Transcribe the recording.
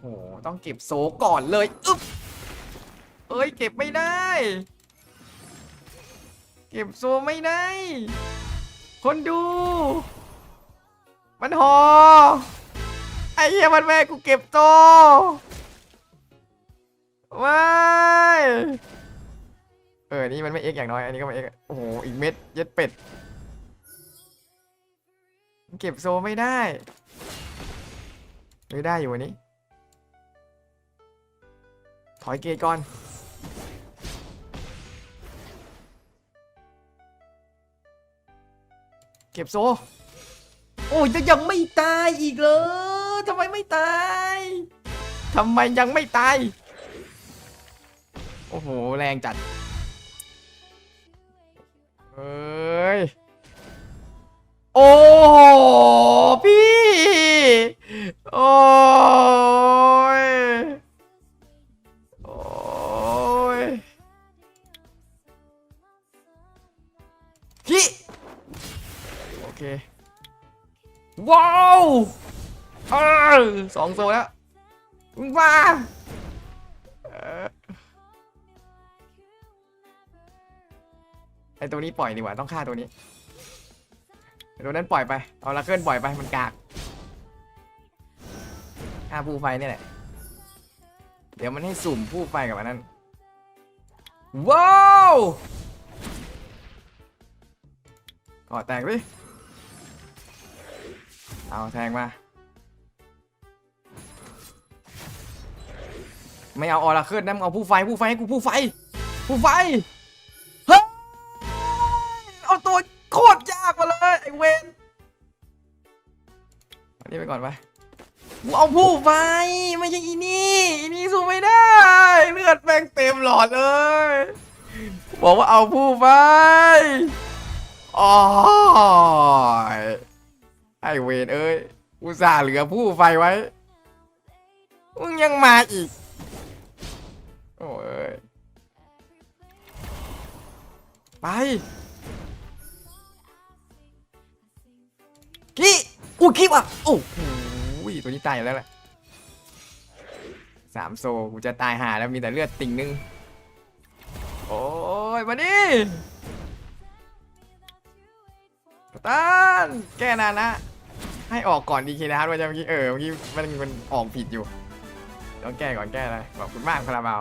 โหต้องเก็บโซก่อนเลยอึ๊บเอ้ยเก็บไม่ได้ เก็บโซไม่ได้ คนดู มันหอไอ้เหี้ยมันแม่กูเก็บโซว้ายเออ นี่มันไม่เอ็กอย่างน้อย อันนี้ก็ไม่เอ็กโอ้โห อีกเม็ดเย็ดเป็ด เก็บโซไม่ได้ ไม่ได้อยู่วันนี้ ถอยเกตก่อน เก็บโซ โอ้ยยังไม่ตายอีกเหรอทำไมไม่ตายทำไมยังไม่ตาย โอ้โห แรงจัด เคว้าวเออสองโซแล้วมึงมาไอตัวนี้ปล่อยดีกว่าต้องฆ่าตัวนี้ตัวนั้นปล่อยไป เอาละเกินปล่อยไปมันกากฆ่าผู้ไฟนี่แหละ เดี๋ยวมันให้สุ่มผู้ไฟกับอันนั้น ว้าวก่อแตกดิ เอาแทงมา ไม่เอาออราเคิลนะมึงเอาผู้ไฟผู้ไฟให้กูผู้ไฟ ผู้ไฟ เฮ้ย เอาตัวโคตรยากมาเลย ไอ้เวนอันนี้ไปก่อนไปกูเอาผู้ไฟ ไม่ใช่อีนี่อีนี่สู้ไม่ได้ เลือดแม่งเต็มหลอดเลย บอกว่าเอาผู้ไฟอ๋อ ไอเวนเอ้ยอุตส่าห์เหลือผู้ไฟไว้มึงยังมาอีก โอ้ย ไปกี้อู้คิปอะโอ้โหตัวนี้ตายอยู่แล้วแหละสามโซกูจะตายหาแล้วมีแต่เลือดติ่งนึง โอ้ย มาดิกัปตันแก้นานนะ ให้ออกก่อนดีเคนะครับว่าจะเมื่อกี้เออเมื่อกี้มันมันออกผิดอยู่ ต้องแก้ก่อนแก้อะไรขอบคุณมากคาราบาว